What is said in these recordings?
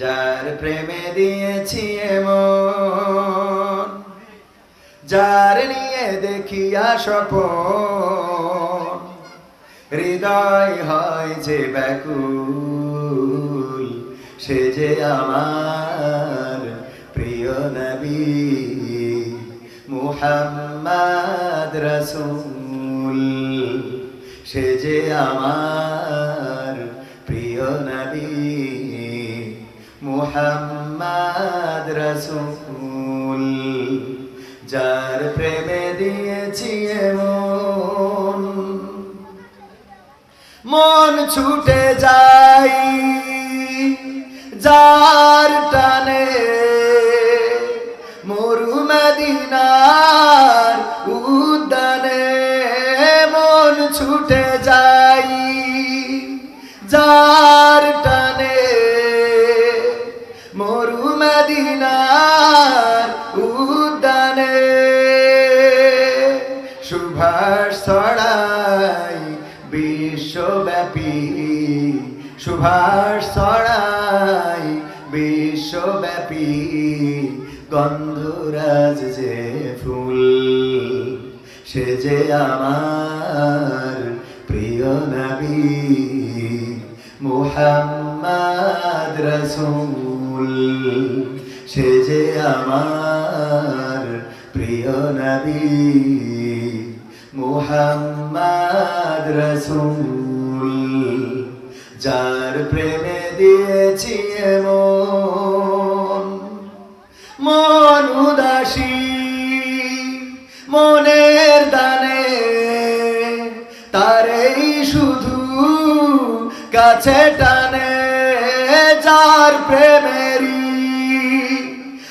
যার প্রেমে দিয়েছি এমন, যার নিয়ে দেখিয়া স্বপন, হৃদয় হয় যে ব্যাকুল, সে যে আমার প্রিয় নবী মুহাম্মদ রসুল, সে যে আমার মুহাম্মদ রসুল যার প্রেমে দিয়েছি মন মন ছুটে যাই যার মদিনার উদ্যানে সুভাষ ছড়াই বিশ্বব্যাপী, সুভাষ ছড়াই বিশ্বব্যাপী, গন্ধরাজ যে ফুল, সে যে আমার প্রিয় নবী মুহাম্মদ রসুল। সে যে আমার প্রিয় নবী, মুহাম্মদ রসুল, যার প্রেমে দিয়েছি এমন মন উদাসী, মনের দানে তারেই শুধু কাছে টানে, যার প্রেমেরই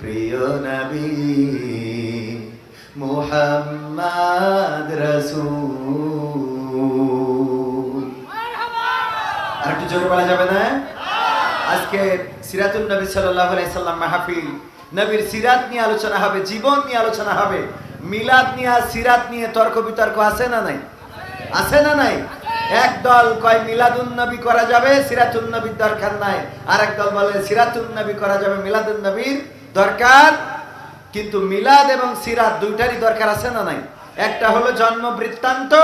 প্রিয় নবী, মুহাম্মদ রসুল। আর একটু জোরে বলা যাবে না? আজকে সিরাতুল নবী আলাইহি সাল্লাম মাহফিল। নবীর সিরাত নিয়ে আলোচনা হবে, জীবন নিয়ে আলোচনা হবে। মিলাদ নিয়ে আর সিরাত নিয়ে তর্ক বিতর্ক আছে না নাই? আছে না নাই? এক দল কয়, মিলাদুন নবী করা যাবে, সিরাতুন নবীর দরকার নাই। আর এক দল বলে, সিরাতুন নবী করা যাবে, মিলাদুন নবীর দরকার, কিন্তু মিলাদ এবং সিরাত দুইটারই দরকার আছে না নাই? একটা হলো জন্ম বৃত্তান্ত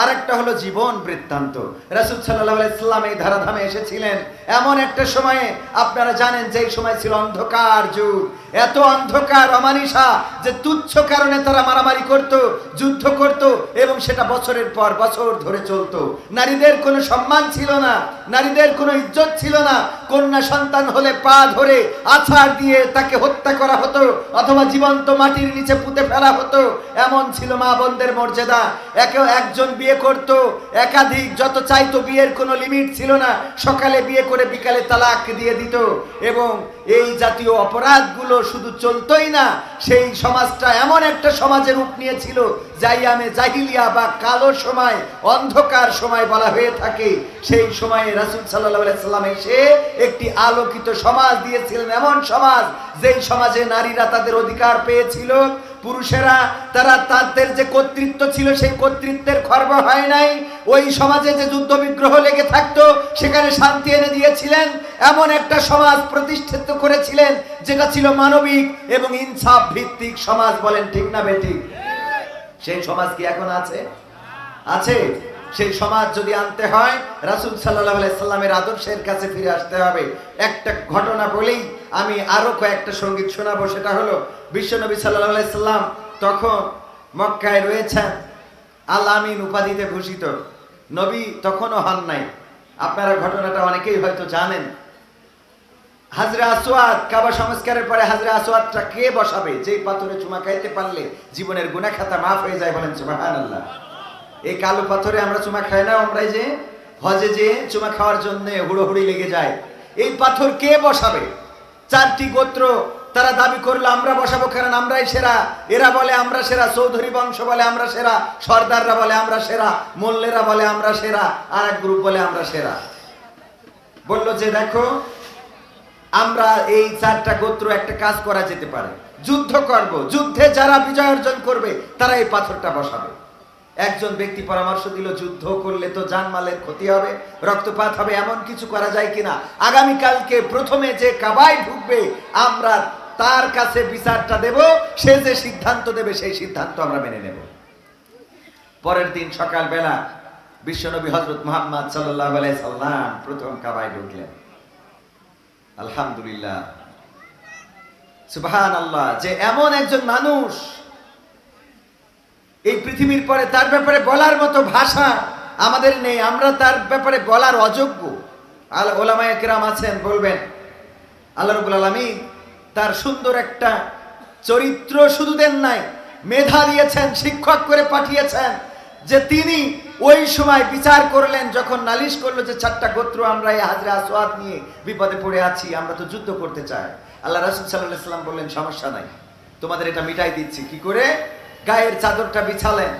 আর একটা হলো জীবন বৃত্তান্ত। রাসুল সাল্লাহ ইসলাম এই ধারাধামে এসেছিলেন। এমন একটা সময়ে আপনারা জানেন যে সময় ছিল অন্ধকার যুগ। এত অন্ধকার, অমানিসা, যে তুচ্ছ কারণে তারা মারামারি করত, যুদ্ধ করত এবং সেটা বছরের পর বছর ধরে চলতো। নারীদের কোনো সম্মান ছিল না, নারীদের কোনো ইজ্জত ছিল না কন্যা সন্তান হলে পা ধরে আছাড় দিয়ে তাকে হত্যা করা হতো, অথবা জীবন্ত মাটির নিচে পুঁতে ফেলা হতো, এমন ছিল মা বোনদের মর্যাদা। একে একজন বিয়ে করত, একাধিক যত চাইতো বিয়ের কোনো লিমিট ছিল না, সকালে বিয়ে করে বিকালে তালাক দিয়ে দিত। এবং এই জাতীয় অপরাধগুলো শুধু চলতোই না, সেই সমাজটা এমন একটা সমাজের রূপ নিয়েছিল, জাইয়ামে জাহিলিয়া বা কালো সময়, অন্ধকার সময় বলা হয়ে থাকে। সেই সময়ে রাসুল সাল্লাহ সাল্লাম এসে একটি আলোকিত সমাজ দিয়েছিলেন, এমন সমাজ যেই সমাজে নারীরা তাদের অধিকার পেয়েছিল, পুরুষেরা তারা তাদের যে কর্তৃত্ব ছিল, সেই কর্তৃত্বের খর্ব হয় নাই। ওই সমাজে যে যুদ্ধ বিগ্রহ লেগে থাকতো, সেখানে শান্তি এনে দিয়েছিলেন। এমন একটা সমাজ প্রতিষ্ঠিত করেছিলেন, যেটা ছিল মানবিক এবং ইনসাফ ভিত্তিক সমাজ বলেন ঠিক না বেঠিক? সেই সমাজ কি এখন আছে? আছে। সেই সমাজ যদি আনতে হয়, রাসুল সাল্লাহ সাল্লামের আদর্শের কাছে ফিরে আসতে হবে। একটা ঘটনা বলেই আমি আরও কয়েকটা সংগীত শোনাবো, সেটা হলো, বিশ্বনবী সাল্লাহ সাল্লাম তখন মক্কায় রয়েছেন, আল আমিন উপাধিতে ভূষিত। নবী তখনও হন নাই। আপনারা ঘটনাটা অনেকেই হয়তো জানেন। হাজরা আসওয়াদ, কাবা সংস্কারের পরে হাজরা আসোয়াদটা কে বসাবে? যেই পাথরে চুমা খাইতে পারলে জীবনের গুনাহ খাতা মাফ হয়ে যায় বলেন সুবহানাল্লাহ। এই কালো পাথরে আমরা চুমা খাই না আমরা যে হজে যে চুমা খাওয়ার জন্য হুড়োহুড়ি লেগে যায়। এই পাথর কে বসাবে? চারটি গোত্র তারা দাবি করল, আমরা বসাবো কারণ আমরাই সেরা। এরা বলে, আমরা সেরা। চৌধুরী বংশ বলে, আমরা সেরা। সর্দাররা বলে, আমরা সেরা। মোল্লেরা বলে, আমরা সেরা। আর এক গ্রুপ বলে, আমরা সেরা। বলল যে, দেখো, আমরা এই চারটা গোত্র একটা কাজ করা যেতে পারে। যুদ্ধ করব। যুদ্ধে যারা বিজয় অর্জন করবে, তারা এই পাথরটা বসাবে। একজন ব্যক্তি পরামর্শ দিল, যুদ্ধ করলে তো জানমালের ক্ষতি হবে, রক্তপাত হবে, এমন কিছু করা যায় কিনা? আগামীকালকে প্রথমে যে কাবায় ঢুকবে, আমরা তার কাছে বিচারটা দেব, সে যে সিদ্ধান্ত দেবে, সেই সিদ্ধান্ত আমরা মেনে নেব। পরের দিন সকালবেলা বিশ্বনবী হজরত মোহাম্মদ সাল্লাহ সাল্লাম প্রথম কাবায় ঢুকলেন। আলহামদুলিল্লাহ। সুবহান আল্লাহ যে এমন একজন মানুষ এই পৃথিবীর পরে তার ব্যাপারে বলার মতো ভাষা আমাদের নেই, আমরা তার ব্যাপারে বলার অযোগ্য। আল ওলামায়ে আছেন, বলবেন, আল্লাহ রবুল আলমী তার সুন্দর একটা চরিত্র শুধু দেন নাই, মেধা দিয়েছেন, শিক্ষক করে পাঠিয়েছেন, যে তিনি ওই সময় বিচার করলেন, যখন নালিশ করল যে চারটা গোত্র আমরা এই হাজরা আসওয়াদ নিয়ে বিপদে পড়ে আছি, আমরা তো যুদ্ধ করতে চাই। আল্লাহ রাসুল সাল্লাহ সাল্লাম বললেন, সমস্যা নাই, তোমাদের এটা মিটাই দিচ্ছি। কি করে? গায়ের চাদরটা বিছালেন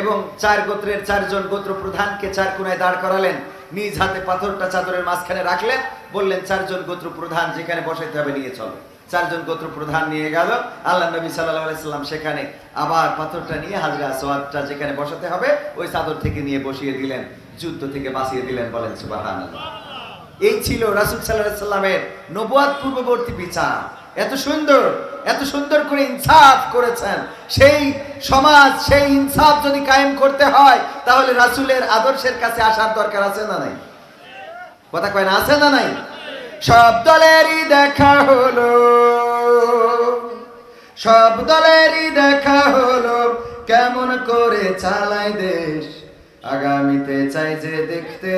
এবং চার গোত্রের চারজন গোত্র প্রধানকে চার কোনায় দাঁড় করালেন। নিজ হাতে পাথরটা চাদরের মাঝখানে রাখলেন, বললেন, চারজন গোত্র প্রধান যেখানে বসাইতে হবে, নিয়ে চলো। চারজন গোত্র প্রধান নিয়ে গেল। আল্লাহ নবী সাল্লাম সেখানে আবার পাথরটা নিয়ে হাজরা সোয়াদটা যেখানে বসাতে হবে, ওই চাদর থেকে নিয়ে বসিয়ে দিলেন, যুদ্ধ থেকে বাঁচিয়ে দিলেন, বলেন সুবাহান এই ছিল রাসুল সাল্লাহ সাল্লামের নবুয়াদ পূর্ববর্তী বিচার। এত সুন্দর এত সুন্দর করে ইনসাফ করেছেন। সেই সমাজ, সেই ইনসাফ যদি কায়েম করতে হয়, তাহলে রাসুলের আদর্শের কাছে আসার দরকার আছে না নাই? কথা কয় না, আছে না নাই? সব দলেরই দেখা হলো। সব দলেরই দেখা হলো, কেমন করে চালায় দেশ। আগামীতে চাই যে দেখতে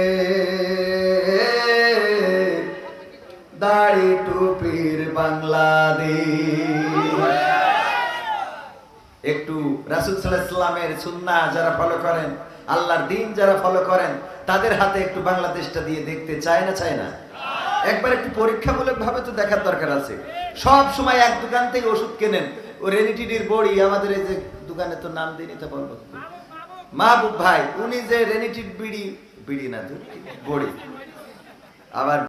দাড়ি টুপির বাংলাদেশ। একটু রাসুল সাল্লামের সুন্না যারা ফলো করেন, আল্লাহর দিন যারা ফলো করেন, তাদের হাতে একটু বাংলাদেশটা দিয়ে দেখতে চায় না চায় না? একবার একটু পরীক্ষামূলক ভাবে তো দেখার দরকার আছে। সব সময় এক দোকান থেকে ওষুধ কেনেন। ও রেনিটিডির বড়ি, আমাদের এই যে দোকানে তো নাম দিনই তো বলব। মাহবুব ভাই, উনি যে রেনিটিড বিড়ি বিড়ি না বড়ি। আবার